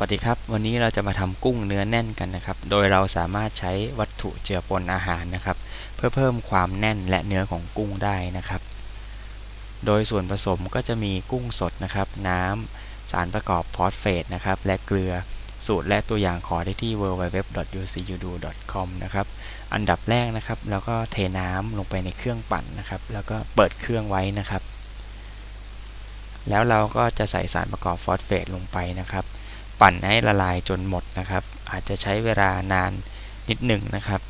วัสดีครับ วันนี้เราจะมาทำกุ้งเนื้อแน่นกันนะครับ โดยเราสามารถใช้วัตถุเจือปนอาหารนะครับ เพื่อเพิ่มความแน่นและเนื้อของกุ้งได้นะครับ โดยส่วนผสมก็จะมีกุ้งสดนะครับ น้ำสารประกอบพอสเฟตนะครับ และเกลือสูตรและตัวอย่างขอได้ที่ www.ucudu.com นะครับ อันดับแรกนะครับ แล้วก็เทน้ำลงไปในเครื่องปั่นนะครับ แล้วก็เปิดเครื่องไว้นะครับ แล้วเราก็จะใส่สารประกอบฟอสเฟตลงไปนะครับ ปั่นให้ละลายจนหมดนะครับ อาจจะใช้เวลานานนิดหนึ่งนะครับ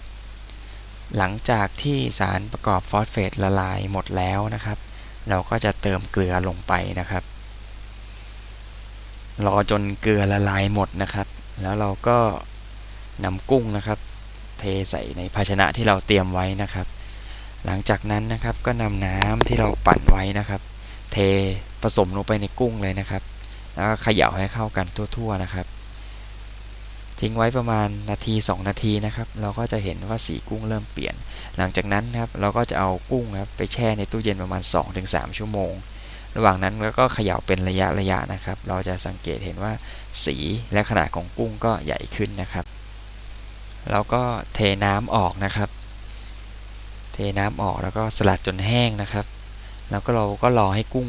หลังจากที่สารประกอบฟอสเฟตละลายหมดแล้วนะครับ เราก็จะเติมเกลือลงไปนะครับ รอจนเกลือละลายหมดนะครับ แล้วเราก็นำกุ้งนะครับ เทใส่ในภาชนะที่เราเตรียมไว้นะครับ หลังจากนั้นนะครับก็นำน้ำที่เราปั่นไว้นะครับ เทผสมลงไปในกุ้งเลยนะครับ แล้วก็เขย่าให้เข้ากันทั่วๆนะครับ ทิ้งไว้ประมาณนาที 2 นาทีนะครับ เราก็จะเห็นว่าสีกุ้งเริ่มเปลี่ยน หลังจากนั้นครับเราก็จะเอากุ้งครับไปแช่ในตู้เย็นประมาณ 2-3 ชั่วโมง ระหว่างนั้นเราก็เขย่าเป็นระยะระยะนะครับ เราจะสังเกตเห็นว่าสีและขนาดของกุ้งก็ใหญ่ขึ้นนะครับเราก็เทน้ำออกนะครับ เทน้ำออกแล้วก็สลัดจนแห้งนะครับ แล้วก็เราก็รอให้กุ้ง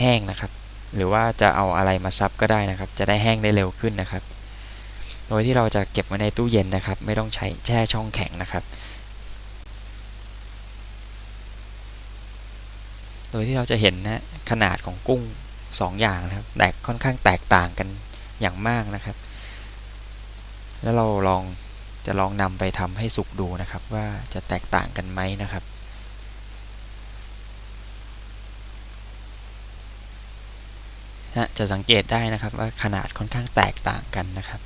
แห้งนะครับ หรือว่าจะเอาอะไรมาซับก็ได้นะครับ จะได้แห้งได้เร็วขึ้นนะครับ โดยที่เราจะเก็บไว้ในตู้เย็นนะครับ ไม่ต้องใช้แช่ช่องแข็งนะครับ โดยที่เราจะเห็นนะขนาดของกุ้ง 2 อย่างนะครับแตกค่อนข้างแตกต่างกันอย่างมากนะครับ แล้วเราลองจะลองนำไปทำให้สุกดูนะครับ ว่าจะแตกต่างกันไหมนะครับ จะสังเกตได้นะครับว่าขนาดค่อนข้างแตกต่างกันนะครับ